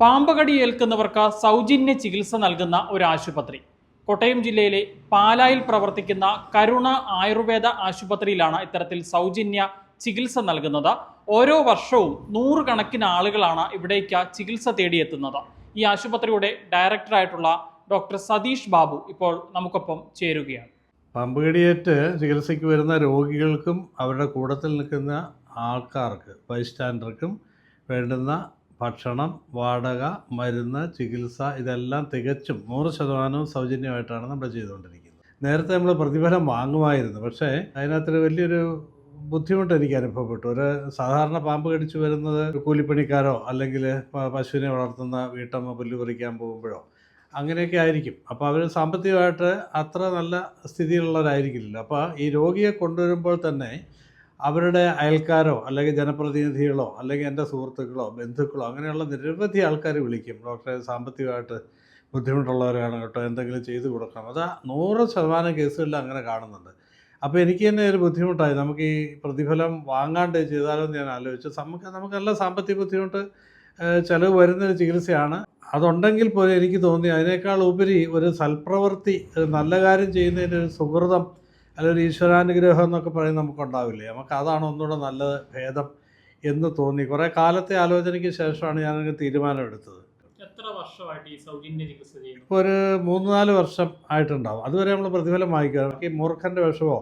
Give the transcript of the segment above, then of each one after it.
പാമ്പ് കടി ഏൽക്കുന്നവർക്ക് സൗജന്യ ചികിത്സ നൽകുന്ന ഒരു ആശുപത്രി. കോട്ടയം ജില്ലയിലെ പാലായിൽ പ്രവർത്തിക്കുന്ന കരുണ ആയുർവേദ ആശുപത്രിയിലാണ് ഇത്തരത്തിൽ സൗജന്യ ചികിത്സ നൽകുന്നത്. ഓരോ വർഷവും നൂറുകണക്കിന് ആളുകളാണ് ഇവിടേക്ക് ചികിത്സ തേടിയെത്തുന്നത്. ഈ ആശുപത്രിയുടെ ഡയറക്ടറായിട്ടുള്ള ഡോക്ടർ സതീഷ് ബാബു ഇപ്പോൾ നമുക്കൊപ്പം ചേരുകയാണ്. പമ്പുകടിയേറ്റ് ചികിത്സയ്ക്ക് വരുന്ന രോഗികൾക്കും അവരുടെ കൂടത്തിൽ നിൽക്കുന്ന ആൾക്കാർക്ക് ബൈസ്റ്റാൻഡർക്കും വേണ്ടുന്ന ഭക്ഷണം വാടക മരുന്ന് ചികിത്സ ഇതെല്ലാം തികച്ചും നൂറ് ശതമാനവും സൗജന്യമായിട്ടാണ് നമ്മൾ ചെയ്തുകൊണ്ടിരിക്കുന്നത്. നേരത്തെ നമ്മൾ പ്രതിഫലം വാങ്ങുമായിരുന്നു. പക്ഷേ അതിനകത്തൊരു വലിയൊരു ബുദ്ധിമുട്ട് എനിക്ക് അനുഭവപ്പെട്ടു. ഒരു സാധാരണ പാമ്പ് കടിച്ചു വരുന്നത് കൂലിപ്പണിക്കാരോ അല്ലെങ്കിൽ പശുവിനെ വളർത്തുന്ന വീട്ടമ്മ പുല്ല് പറിക്കാൻ പോകുമ്പോഴോ അങ്ങനെയൊക്കെ ആയിരിക്കും. അപ്പോൾ അവർ സാമ്പത്തികമായിട്ട് അത്ര നല്ല സ്ഥിതിയിലുള്ളവരായിരിക്കില്ലല്ലോ. അപ്പോൾ ഈ രോഗിയെ കൊണ്ടുവരുമ്പോൾ തന്നെ അവരുടെ അയൽക്കാരോ അല്ലെങ്കിൽ ജനപ്രതിനിധികളോ അല്ലെങ്കിൽ എന്റെ സുഹൃത്തുക്കളോ ബന്ധുക്കളോ അങ്ങനെയുള്ള നിരവധി ആൾക്കാർ വിളിക്കും. ഡോക്ടറെ സാമ്പത്തികമായിട്ട് ബുദ്ധിമുട്ടുള്ളവരാണ് കേട്ടോ എന്തെങ്കിലും ചെയ്തു കൊടുക്കണം. അത് നൂറ് ശതമാനം കേസുകളിൽ അങ്ങനെ കാണുന്നുണ്ട്. അപ്പോൾ എനിക്ക് തന്നെ ഒരു ബുദ്ധിമുട്ടായി. നമുക്ക് ഈ പ്രതിഫലം വാങ്ങാണ്ട് ചെയ്താലോ എന്ന് ഞാൻ ആലോചിച്ചു. നമുക്ക് നമുക്ക് നല്ല സാമ്പത്തിക ബുദ്ധിമുട്ട് ചിലവ് വരുന്നൊരു ചികിത്സയാണ്. അതുണ്ടെങ്കിൽ പോലും എനിക്ക് തോന്നി അതിനേക്കാൾ ഉപരി ഒരു സൽപ്രവൃത്തി നല്ല കാര്യം ചെയ്യുന്നതിന്റെ ഒരു സുഹൃതം അല്ലെങ്കിൽ ഒരു ഈശ്വരാനുഗ്രഹം എന്നൊക്കെ പറയുന്നത് നമുക്കുണ്ടാവില്ലേ? നമുക്ക് അതാണ് ഒന്നുകൂടെ നല്ലത് ഭേദം എന്ന് തോന്നി. കുറേ കാലത്തെ ആലോചനയ്ക്ക് ശേഷമാണ് ഞാനൊരു തീരുമാനമെടുത്തത് എത്ര വർഷമായിട്ട് ഈ സൗജന്യ ചികിത്സ ചെയ്യുന്നു? ഇപ്പോൾ ഒരു മൂന്ന് നാല് വർഷം ആയിട്ടുണ്ടാവും. അതുവരെ നമ്മൾ പ്രതിഫലം വാങ്ങിക്കുക. ഈ മൂർഖന്റെ വിഷമോ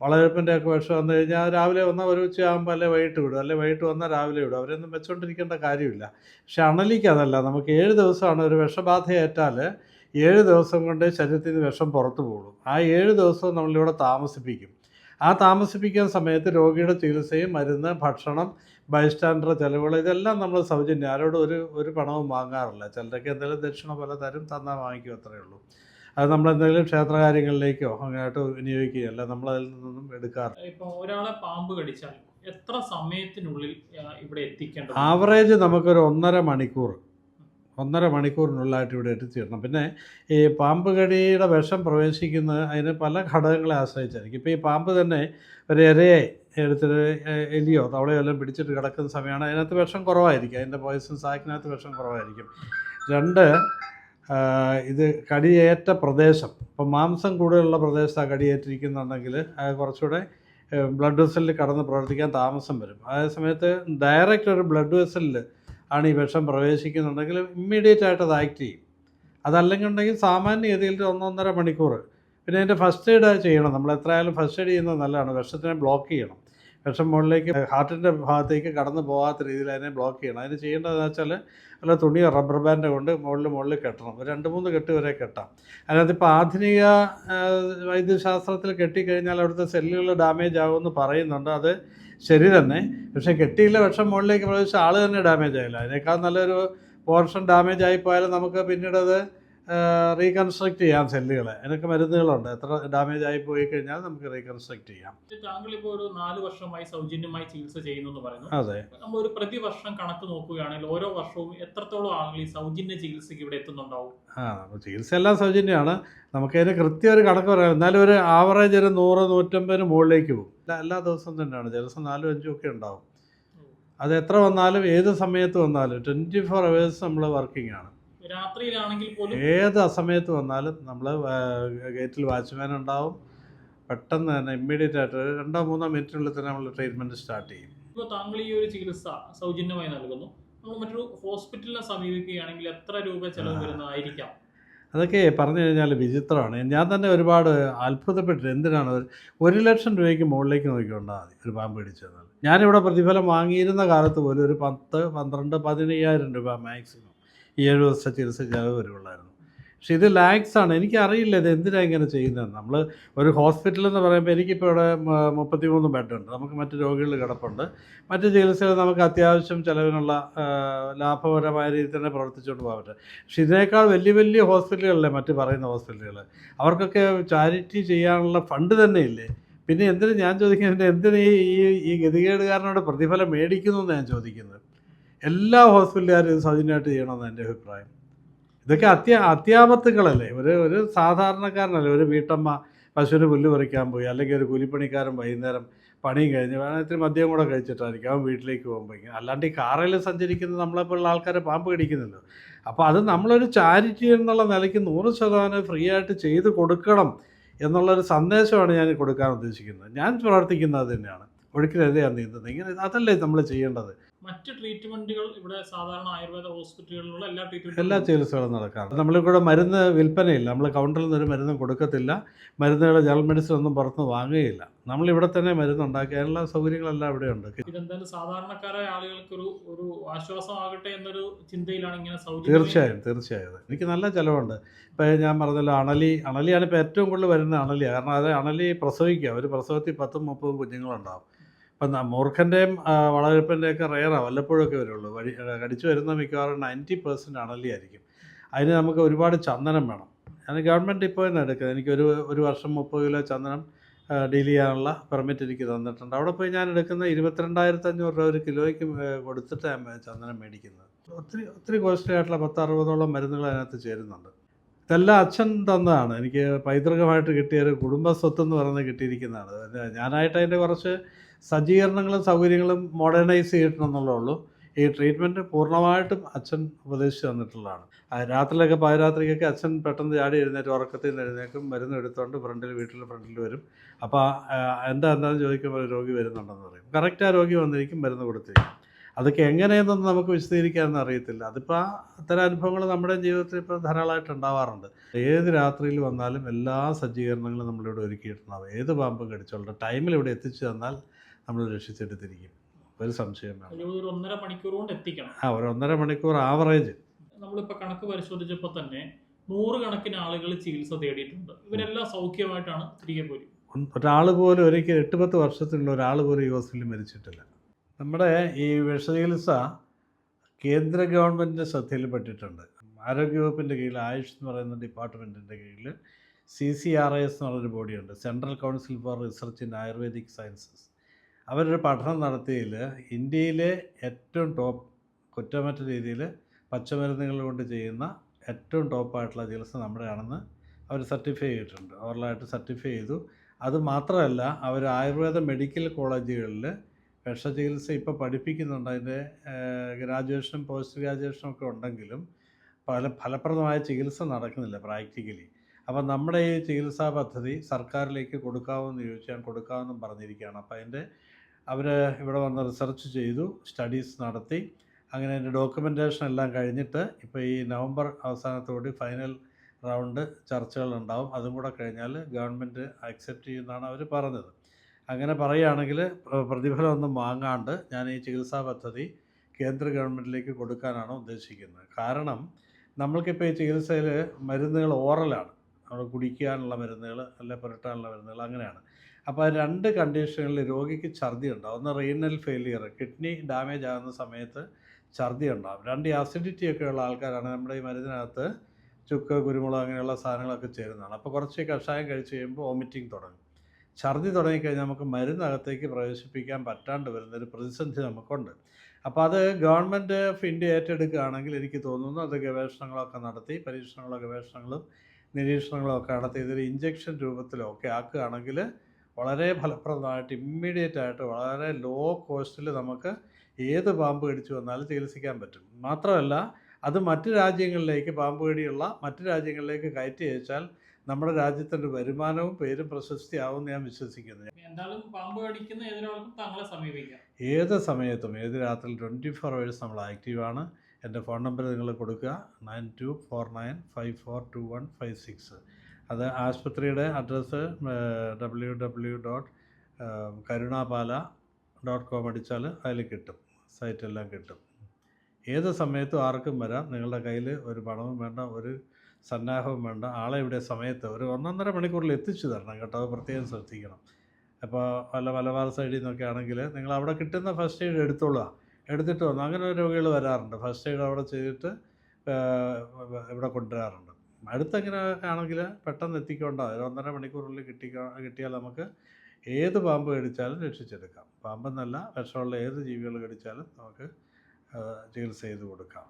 വളരെപ്പിന്റെ ഒക്കെ വിഷം വന്നു കഴിഞ്ഞാൽ രാവിലെ വന്നാൽ ഒരു ഉച്ചയാകുമ്പോൾ അല്ലെ വൈകിട്ട് വിടും. അല്ലെ വൈകിട്ട് വന്നാൽ രാവിലെ വിടും. അവരൊന്നും വെച്ചുകൊണ്ടിരിക്കേണ്ട കാര്യമില്ല. പക്ഷെ അണലിക്ക് അതല്ല. നമുക്ക് ഏഴ് ദിവസമാണ് ഒരു വിഷബാധ ഏറ്റാൽ ഏഴ് ദിവസം കൊണ്ട് ശരീരത്തിൽ നിന്ന് വിഷം പുറത്തു പോകും. ആ ഏഴ് ദിവസവും നമ്മളിവിടെ താമസിപ്പിക്കും. ആ താമസിപ്പിക്കുന്ന സമയത്ത് രോഗിയുടെ ചികിത്സയും മരുന്ന് ഭക്ഷണം ബൈസ്റ്റാൻഡർ ചിലവുകൾ ഇതെല്ലാം നമ്മൾ സൗജന്യം. ആരോടും ഒരു ഒരു പണവും വാങ്ങാറില്ല. ചിലരൊക്കെ എന്തെങ്കിലും ദക്ഷിണ പോലെ തരും തന്നാൽ വാങ്ങിക്കും അത്രയേ ഉള്ളൂ. അത് നമ്മൾ എന്തെങ്കിലും ക്ഷേത്രകാര്യങ്ങളിലേക്കോ അങ്ങനെയായിട്ട് വിനിയോഗിക്കുകയല്ല നമ്മൾ അതിൽ നിന്നും എടുക്കാറില്ല. ഇപ്പോൾ ഒരാളെ പാമ്പ് കടിച്ചാൽ എത്ര സമയത്തിനുള്ളിൽ ഇവിടെ എത്തിക്കേണ്ടത് ആവറേജ് നമുക്കൊരു ഒന്നര മണിക്കൂർ ഒന്നര മണിക്കൂറിനുള്ളിലായിട്ട് ഇവിടെ എത്തിച്ചേരണം. പിന്നെ ഈ പാമ്പ് കടിയുടെ വിഷം പ്രവേശിക്കുന്നത് അതിന് പല ഘടകങ്ങളെ ആശ്രയിച്ചായിരിക്കും. ഇപ്പോൾ ഈ പാമ്പ് തന്നെ ഒരു ഇരയെ എടുത്തിട്ട് എലിയോ തവളയോ എല്ലാം പിടിച്ചിട്ട് കിടക്കുന്ന സമയമാണ്. അതിനകത്ത് വിഷം കുറവായിരിക്കും. അതിന്റെ പോയിസൺ സാക്കിനകത്ത് വിഷം കുറവായിരിക്കും. രണ്ട് ഇത് കടിയേറ്റ പ്രദേശം. ഇപ്പം മാംസം കൂടുതലുള്ള പ്രദേശത്താണ് കടിയേറ്റിരിക്കുന്നുണ്ടെങ്കിൽ കുറച്ചുകൂടെ ബ്ലഡ് വെസലിൽ കടന്ന് പ്രവർത്തിക്കാൻ താമസം വരും. അതേ സമയത്ത് ഡയറക്റ്റ് ഒരു ബ്ലഡ് വെസലിൽ ആണ് ഈ വിഷം പ്രവേശിക്കുന്നുണ്ടെങ്കിൽ ഇമ്മീഡിയറ്റ് ആയിട്ട് അത് ആക്ട് ചെയ്യും. അതല്ലെങ്കിൽ ഉണ്ടെങ്കിൽ സാമാന്യഗതിയിൽ ഒന്നൊന്നര മണിക്കൂർ പിന്നെ അതിന്റെ ഫസ്റ്റ് എയ്ഡ് ചെയ്യണം. നമ്മൾ എത്രയായാലും ഫസ്റ്റ് എയ്ഡ് ചെയ്യുന്നത് നല്ലതാണ്. വിഷത്തിനെ ബ്ലോക്ക് ചെയ്യണം. വിഷം മുകളിലേക്ക് ഹാർട്ടിന്റെ ഭാഗത്തേക്ക് കടന്നു പോകാത്ത രീതിയിൽ അതിനെ ബ്ലോക്ക് ചെയ്യണം. അതിന് ചെയ്യേണ്ടതെന്ന് വെച്ചാൽ നല്ല തുണിയോ റബ്ബർ ബാൻഡോ കൊണ്ട് മുകളിൽ മുകളിൽ കെട്ടണം. ഒരു രണ്ട് മൂന്ന് കെട്ട് വരെ കെട്ടാം. അതിനകത്ത് ഇപ്പോൾ ആധുനിക വൈദ്യശാസ്ത്രത്തിൽ കെട്ടിക്കഴിഞ്ഞാൽ അവിടുത്തെ സെല്ലുകൾ ഡാമേജ് ആകുമെന്ന് പറയുന്നുണ്ട്. അത് ശരി തന്നെ. പക്ഷേ കെട്ടിയില്ല പക്ഷെ മുകളിലേക്ക് പ്രവേശിച്ച ആൾ തന്നെ ഡാമേജ് ആയില്ല. അതിനേക്കാൾ നല്ലൊരു പോർഷൻ ഡാമേജ് ആയി പോയാലും നമുക്ക് പിന്നീട് അത് റീകൺസ്ട്രക്ട് ചെയ്യാം സെല്ലുകളെ അതിനൊക്കെ മരുന്നുകളുണ്ട്. എത്ര ഡാമേജ് ആയി പോയി കഴിഞ്ഞാൽ നമുക്ക് റീകൺസ്ട്രക്ട് ചെയ്യാം. താങ്കൾ ഇപ്പോൾ ഒരു നാല് വർഷമായി സൗജന്യമായി ചികിത്സ ചെയ്യുന്നു എന്ന് പറയുന്നു. അതെ. നമ്മൾ ഒരു പ്രതിവർഷം കണക്ക് നോക്കുകയാണെങ്കിൽ ഓരോ വർഷവും എത്രത്തോളം ആളുകൾ ഈ സൗജന്യ ചികിത്സയ്ക്ക് ഇവിടെ എത്തുന്നുണ്ടാവും? ആ ചികിത്സ എല്ലാം സൗജന്യമാണ്. നമുക്കതിന് കൃത്യം ഒരു കണക്ക് പറയാം. എന്നാലും ഒരു ആവറേജ് ഒരു നൂറ് നൂറ്റമ്പതിന് മുകളിലേക്ക് പോകും. എല്ലാ- ദിവസവും തന്നെയാണ്. ചില ദിവസം നാലും അഞ്ചും ഒക്കെ ഉണ്ടാവും. അത് എത്ര വന്നാലും ഏത് സമയത്ത് വന്നാലും ട്വന്റി ഫോർ അവേഴ്സ് നമ്മൾ വർക്കിംഗ് ആണ്. രാത്രിയിലാണെങ്കിൽ പോലും ഏത് അസമയത്ത് വന്നാലും നമ്മൾ ഗേറ്റിൽ വാച്ച്മാൻ ഉണ്ടാവും. പെട്ടെന്ന് തന്നെ ഇമ്മീഡിയറ്റ് ആയിട്ട് രണ്ടോ മൂന്നോ മിനിറ്റിനുള്ളിൽ തന്നെ നമ്മൾ ട്രീറ്റ്മെന്റ് സ്റ്റാർട്ട് ചെയ്യും. ഇപ്പോൾ താങ്കൾ ഈ ഒരു ചികിത്സ സൗജന്യമായി നൽകുന്നു. നമ്മൾ മറ്റൊരു ഹോസ്പിറ്റലിനെ സമീപിക്കുകയാണെങ്കിൽ എത്ര രൂപ ചെലവ്. വരുന്നതായിരിക്കാം? അതൊക്കെ പറഞ്ഞു കഴിഞ്ഞാൽ വിചിത്രമാണ്. ഞാൻ തന്നെ ഒരുപാട് അത്ഭുതപ്പെട്ടു എന്തിനാണ് ഒരു ലക്ഷം രൂപയ്ക്ക് മുകളിലേക്ക് നോക്കിക്കൊണ്ടാൽ മതി ഒരു പാമ്പ് പിടിച്ചത്. ഞാനിവിടെ പ്രതിഫലം വാങ്ങിയിരുന്ന കാലത്ത് പോലും ഒരു പത്ത് പന്ത്രണ്ട് പതിനയ്യായിരം രൂപ മാക്സിമം ഏഴ് ദിവസത്തെ ചികിത്സ ചിലവ് വരുള്ളായിരുന്നു പക്ഷെ ഇത് ലാക്സ് ആണ്. എനിക്കറിയില്ല ഇത് എന്തിനാണ് ഇങ്ങനെ ചെയ്യുന്നത് നമ്മൾ ഒരു ഹോസ്പിറ്റൽ എന്ന് പറയുമ്പോൾ എനിക്കിപ്പോൾ ഇവിടെ മുപ്പത്തി മൂന്ന് ബെഡുണ്ട് നമുക്ക് മറ്റ് രോഗികൾ കിടപ്പുണ്ട്. മറ്റ് ചികിത്സകൾ നമുക്ക് അത്യാവശ്യം ചിലവിനുള്ള ലാഭകരമായ രീതിയിൽ തന്നെ പ്രവർത്തിച്ചുകൊണ്ട് പോകാൻ പക്ഷെ ഇതിനേക്കാൾ വലിയ വലിയ ഹോസ്പിറ്റലുകളല്ലേ മറ്റ് പറയുന്ന ഹോസ്പിറ്റലുകൾ അവർക്കൊക്കെ ചാരിറ്റി ചെയ്യാനുള്ള ഫണ്ട് തന്നെ ഇല്ലേ? പിന്നെ എന്തിനു ഞാൻ ചോദിക്കുന്നത്? എന്തിനു ഈ- ഈ ഗതികേടുകാരനോട് പ്രതിഫലം മേടിക്കുന്നു എന്ന് ഞാൻ ചോദിക്കുന്നത്? എല്ലാ ഹോസ്പിറ്റലുകാരും ഇത് സൗജന്യമായിട്ട് ചെയ്യണമെന്ന് എന്റെ അഭിപ്രായം. ഇതൊക്കെ അത്യ അത്യാപത്തുകളല്ലേ ഒരു ഒരു സാധാരണക്കാരനല്ലേ? ഒരു വീട്ടമ്മ പശുവിന് പുല്ല് പറിക്കാൻ പോയി അല്ലെങ്കിൽ ഒരു കൂലിപ്പണിക്കാരൻ വൈകുന്നേരം പണിയും കഴിഞ്ഞ് വേണം ഇത്തിരി മദ്യം കൂടെ കഴിച്ചിട്ടായിരിക്കും അവൻ വീട്ടിലേക്ക് പോകുമ്പോൾ അല്ലാണ്ട് ഈ കാറിൽ സഞ്ചരിക്കുന്ന നമ്മളെപ്പോലുള്ള ആൾക്കാരെ പാമ്പ് കടിക്കുന്നുണ്ട്. അപ്പോൾ അത് നമ്മളൊരു ചാരിറ്റി എന്നുള്ള നിലയ്ക്ക് നൂറ് ശതമാനം ഫ്രീ ആയിട്ട് ചെയ്ത് കൊടുക്കണം എന്നുള്ളൊരു സന്ദേശമാണ് ഞാൻ കൊടുക്കാൻ ഉദ്ദേശിക്കുന്നത്. ഞാൻ പ്രവർത്തിക്കുന്നത് തന്നെയാണ്. ഒഴുക്കിനെതിരെയാണ് നീന്തുന്നത്? ഇങ്ങനെ അതല്ലേ നമ്മൾ ചെയ്യേണ്ടത്? മറ്റ് ട്രീറ്റ്മെന്റുകൾ ഇവിടെ സാധാരണ ആയുർവേദ ഹോസ്പിറ്റലുകളിലുള്ള എല്ലാ ട്രീറ്റ്മെന്റ് എല്ലാ ചികിത്സകളും നടക്കാറുണ്ട്. നമ്മളിവിടെ മരുന്ന് വിൽപ്പനയില്ല. നമ്മൾ കൗണ്ടറിൽ നിന്ന് ഒരു മരുന്നും കൊടുക്കത്തില്ല. മരുന്നുകളെ ജനറൽ മെഡിസിൻ ഒന്നും പുറത്ത് വാങ്ങുകയില്ല. നമ്മൾ ഇവിടെ തന്നെ മരുന്ന് ഉണ്ടാക്കാനുള്ള സൗകര്യങ്ങളെല്ലാം ഇവിടെ ഉണ്ട് ഇതെന്തായാലും സാധാരണക്കാരായ ആളുകൾക്ക് ഒരു ഒരു ആശ്വാസമാകട്ടെ എന്നൊരു ചിന്തയിലാണ് ഇങ്ങനെ തീർച്ചയായും തീർച്ചയായും. എനിക്ക് നല്ല ചിലവുണ്ട്. ഇപ്പം ഞാൻ പറഞ്ഞല്ലോ അണലി അണലിയാണ് ഇപ്പോൾ ഏറ്റവും കൂടുതൽ വരുന്ന അണലിയാണ്. കാരണം അത് അണലി പ്രസവിക്കുക. ഒരു പ്രസവത്തിൽ പത്തും മുപ്പതും കുഞ്ഞുങ്ങളുണ്ടാവും. ഇപ്പം മൂർഖന്റെയും വളരെപ്പിന്റെയൊക്കെ റെയറാണ് വല്ലപ്പോഴൊക്കെ വരുള്ളൂ. വഴി കടിച്ചു വരുന്ന മിക്കവാറും നയന്റി പെർസെന്റ് അണലി ആയിരിക്കും. അതിന് നമുക്ക് ഒരുപാട് ചന്ദനം വേണം. ഞാൻ ഗവൺമെന്റ് ഇപ്പോൾ തന്നെ എടുക്കുന്നത്. എനിക്കൊരു ഒരു വർഷം മുപ്പത് കിലോ ചന്ദനം ഡീൽ ചെയ്യാനുള്ള പെർമിറ്റ് എനിക്ക് തന്നിട്ടുണ്ട്. അവിടെ പോയി ഞാൻ എടുക്കുന്ന ഇരുപത്തിരണ്ടായിരത്തി അഞ്ഞൂറ് രൂപ ഒരു കിലോയ്ക്ക് കൊടുത്തിട്ട് ഞാൻ ചന്ദനം മേടിക്കുന്നത്. ഒത്തിരി ഒത്തിരി കോസ്റ്റ്ലി ആയിട്ടുള്ള പത്ത് അറുപതോളം മരുന്നുകൾ അതിനകത്ത് ചേരുന്നുണ്ട്. ഇതെല്ലാം അച്ഛൻ തന്നതാണ്. എനിക്ക് പൈതൃകമായിട്ട് കിട്ടിയ ഒരു കുടുംബ സ്വത്ത് എന്ന് പറയുന്നത് കിട്ടിയിരിക്കുന്നതാണ്. ഞാനായിട്ട് അതിന്റെ കുറച്ച് സജ്ജീകരണങ്ങളും സൗകര്യങ്ങളും മോഡേണൈസ് ചെയ്തിട്ടുണ്ടെന്നുള്ളേ ഉള്ളൂ. ഈ ട്രീറ്റ്മെന്റ് പൂർണമായിട്ടും അച്ഛൻ ഉപദേശിച്ച് തന്നിട്ടുള്ളതാണ്. രാത്രിയിലൊക്കെ പാതിരാത്രിക്കൊക്കെ അച്ഛൻ പെട്ടെന്ന് ചാടി എഴുന്നേറ്റ് ഉറക്കത്തിൽ നിന്ന് എഴുന്നേക്കും മരുന്ന് എടുത്തുകൊണ്ട് ഫ്രണ്ടിൽ വീട്ടിൽ ഫ്രണ്ടിൽ വരും. അപ്പോൾ എന്താ എന്താണെന്ന് ചോദിക്കുമ്പോൾ രോഗി വരുന്നുണ്ടെന്ന് പറയും. കറക്റ്റ് ആ രോഗി വന്നിരിക്കും മരുന്ന് കൊടുത്തിരിക്കും. അതൊക്കെ എങ്ങനെയെന്നൊന്നും നമുക്ക് വിശദീകരിക്കാനൊന്നും അറിയത്തില്ല. അതിപ്പോൾ അത്തരം അനുഭവങ്ങൾ നമ്മുടെ ജീവിതത്തിൽ ഇപ്പോൾ ധാരാളമായിട്ട് ഉണ്ടാവാറുണ്ട്. ഏത് രാത്രിയിൽ വന്നാലും എല്ലാ സജ്ജീകരണങ്ങളും നമ്മളിവിടെ ഒരുക്കിയിട്ടുണ്ടാവും. ഏത് പാമ്പും കടിച്ചോളൂ. ടൈമിൽ ഇവിടെ എത്തിച്ചു തന്നാൽ നമ്മൾ രക്ഷിച്ചെടുത്തിരിക്കും. ഒരു സംശയം ഒരു ഒന്നര മണിക്കൂർ കൊണ്ട് എത്തിക്കണം. ആ ഒരു ഒന്നര മണിക്കൂർ ആവറേജ്. നമ്മളിപ്പോൾ കണക്ക് പരിശോധിച്ചപ്പോൾ തന്നെ നൂറുകണക്കിന് ആളുകൾ ചികിത്സ തേടിയിട്ടുണ്ട്. ഇവരെല്ലാം സൗഖ്യമായിട്ടാണ് തിരികെ പോയി. ഒരാൾ പോലും ഒരിക്കൽ എട്ട് പത്ത് വർഷത്തിലുള്ള ഒരാൾ പോലും ഈ ഹോസ്പിറ്റലിൽ മരിച്ചിട്ടില്ല. നമ്മുടെ ഈ വിഷചികിത്സ കേന്ദ്ര ഗവൺമെന്റിന്റെ ശ്രദ്ധയിൽപ്പെട്ടിട്ടുണ്ട്. ആരോഗ്യവകുപ്പിന്റെ കീഴിൽ ആയുഷ് എന്ന് പറയുന്ന ഡിപ്പാർട്ട്മെന്റിന്റെ കീഴിൽ C C R I S എന്നുള്ളൊരു ബോഡിയുണ്ട്. Central council for research in Ayurvedic sciences. അവരൊരു പഠനം നടത്തിയതിൽ ഇന്ത്യയിലെ ഏറ്റവും ടോപ്പ് കുറ്റമറ്റ രീതിയിൽ പച്ചമരുന്നുകൾ കൊണ്ട് ചെയ്യുന്ന ഏറ്റവും ടോപ്പായിട്ടുള്ള ചികിത്സ നമ്മുടെയാണെന്ന് അവർ സർട്ടിഫൈ ചെയ്തിട്ടുണ്ട്. ഓറലായിട്ട് സർട്ടിഫൈ ചെയ്തു. അത് മാത്രമല്ല അവർ ആയുർവേദ മെഡിക്കൽ കോളേജുകളിൽ വിഷചികിത്സ ഇപ്പോൾ പഠിപ്പിക്കുന്നുണ്ട്. അതിന്റെ ഗ്രാജുവേഷനും പോസ്റ്റ് ഗ്രാജുവേഷനും ഒക്കെ ഉണ്ടെങ്കിലും പല ഫലപ്രദമായ ചികിത്സ നടക്കുന്നില്ല പ്രാക്ടിക്കലി. അപ്പം നമ്മുടെ ഈ ചികിത്സാ പദ്ധതി സർക്കാരിലേക്ക് കൊടുക്കാമെന്ന് ചോദിച്ചാൽ കൊടുക്കാമെന്നും പറഞ്ഞിരിക്കുകയാണ്. അപ്പോൾ അതിന്റെ അവർ ഇവിടെ വന്ന് റിസർച്ച് ചെയ്തു സ്റ്റഡീസ് നടത്തി. അങ്ങനെ അതിന്റെ ഡോക്യുമെന്റേഷൻ എല്ലാം കഴിഞ്ഞിട്ട് ഇപ്പോൾ ഈ നവംബർ അവസാനത്തോടെ ഫൈനൽ റൗണ്ട് ചർച്ചകൾ ഉണ്ടാവും. അതും കൂടെ കഴിഞ്ഞാൽ ഗവൺമെന്റ് അക്സെപ്റ്റ് ചെയ്യുമെന്നാണ് അവർ പറഞ്ഞത്. അങ്ങനെ പറയുകയാണെങ്കിൽ പ്ര- പ്രതിഫലമൊന്നും വാങ്ങാണ്ട് ഞാൻ ഈ ചികിത്സാ പദ്ധതി കേന്ദ്ര ഗവൺമെന്റിലേക്ക് കൊടുക്കാനാണ് ഉദ്ദേശിക്കുന്നത്. കാരണം നമ്മൾക്കിപ്പോൾ ഈ ചികിത്സയിൽ മരുന്നുകൾ ഓറലാണ്. നമ്മൾ കുടിക്കാനുള്ള മരുന്നുകൾ അല്ലെ പുരട്ടാനുള്ള മരുന്നുകൾ അങ്ങനെയാണ്. അപ്പോൾ രണ്ട് കണ്ടീഷനുകളിൽ രോഗിക്ക് ഛർദി ഉണ്ടാവും. ഒന്ന് റീനൽ ഫെയിലിയർ കിഡ്നി ഡാമേജ് ആകുന്ന സമയത്ത് ഛർദി ഉണ്ടാവും. രണ്ട് ആസിഡിറ്റി ഉള്ള ആൾക്കാരാണ് നമ്മുടെ ഈ മരുന്നിനകത്ത് ചുക്ക് കുരുമുളക് അങ്ങനെയുള്ള സാധനങ്ങളൊക്കെ ചേരുന്നതാണ്. അപ്പോൾ കുറച്ച് കഷായം കഴിച്ച് കഴിയുമ്പോൾ വോമിറ്റിംഗ് തുടങ്ങും. ഛർദി തുടങ്ങിക്കഴിഞ്ഞാൽ നമുക്ക് മരുന്നകത്തേക്ക് പ്രവേശിപ്പിക്കാൻ പറ്റാണ്ട് വരുന്നൊരു പ്രതിസന്ധി നമുക്കുണ്ട്. അപ്പോൾ അത് ഗവൺമെന്റ് ഓഫ് ഇന്ത്യ ഏറ്റെടുക്കുകയാണെങ്കിൽ എനിക്ക് തോന്നുന്നു അത് ഗവേഷണങ്ങളൊക്കെ നടത്തി പരീക്ഷണങ്ങളോ ഗവേഷണങ്ങളും നിരീക്ഷണങ്ങളും നടത്തി ഇതൊരു ഇഞ്ചക്ഷൻ രൂപത്തിലോ ഒക്കെ ആക്കുകയാണെങ്കിൽ വളരെ ഫലപ്രദമായിട്ട് ഇമ്മീഡിയറ്റ് ആയിട്ട് വളരെ ലോ കോസ്റ്റിൽ നമുക്ക് ഏത് പാമ്പ് കടിച്ചു വന്നാലും ചികിത്സിക്കാൻ പറ്റും. മാത്രമല്ല അത് മറ്റു രാജ്യങ്ങളിലേക്ക് പാമ്പ് കടിയുള്ള മറ്റു രാജ്യങ്ങളിലേക്ക് കയറ്റി അയച്ചാൽ നമ്മുടെ രാജ്യത്തിന്റെ വരുമാനവും പേരും പ്രശസ്തിയാവും ഞാൻ വിശ്വസിക്കുന്നു. എന്തായാലും പാമ്പ് കടിക്കുന്ന ഏതൊരാൾക്കും തങ്ങളെ സമീപിക്കാം. ഏത് സമയത്തും ഏത് രാത്രി ട്വന്റി ഫോർ അവേഴ്സ് നമ്മൾ ആക്റ്റീവാണ് എന്റെ ഫോൺ നമ്പർ നിങ്ങൾ കൊടുക്കുക. Nine two four nine five four two one five six. അത് ആശുപത്രിയുടെ address W W dot Karunapala dot com അടിച്ചാൽ അതിൽ കിട്ടും. സൈറ്റെല്ലാം കിട്ടും. ഏത് സമയത്തും ആർക്കും വരാം. നിങ്ങളുടെ കയ്യിൽ ഒരു പണവും വേണ്ട ഒരു സന്നാഹവും വേണ്ട. ആളെ ഇവിടെ സമയത്ത് ഒരു ഒന്നൊന്നര മണിക്കൂറിൽ എത്തിച്ചു തരണം കേട്ടോ. പ്രത്യേകം ശ്രദ്ധിക്കണം. അപ്പോൾ വല്ല മലബാർ സൈഡിൽ നിന്നൊക്കെ ആണെങ്കിൽ നിങ്ങൾ അവിടെ കിട്ടുന്ന ഫസ്റ്റ് എയ്ഡ് എടുത്തോളുക. എടുത്തിട്ട് വന്നു. അങ്ങനെ രോഗികൾ വരാറുണ്ട്. ഫസ്റ്റ് എയ്ഡ് അവിടെ ചെയ്തിട്ട് ഇവിടെ കൊണ്ടുവരാറുണ്ട്. അടുത്തെങ്ങനെ ആണെങ്കിൽ പെട്ടെന്ന് എത്തിക്കേണ്ട. ഒരു ഒന്നര മണിക്കൂറിനുള്ളിൽ കിട്ടി കിട്ടിയാൽ നമുക്ക് ഏത് പാമ്പ് കടിച്ചാലും രക്ഷിച്ചെടുക്കാം. പാമ്പെന്നല്ല വിഷമുള്ള ഏത് ജീവികൾ കടിച്ചാലും നമുക്ക് ചികിത്സ ചെയ്ത് കൊടുക്കാം.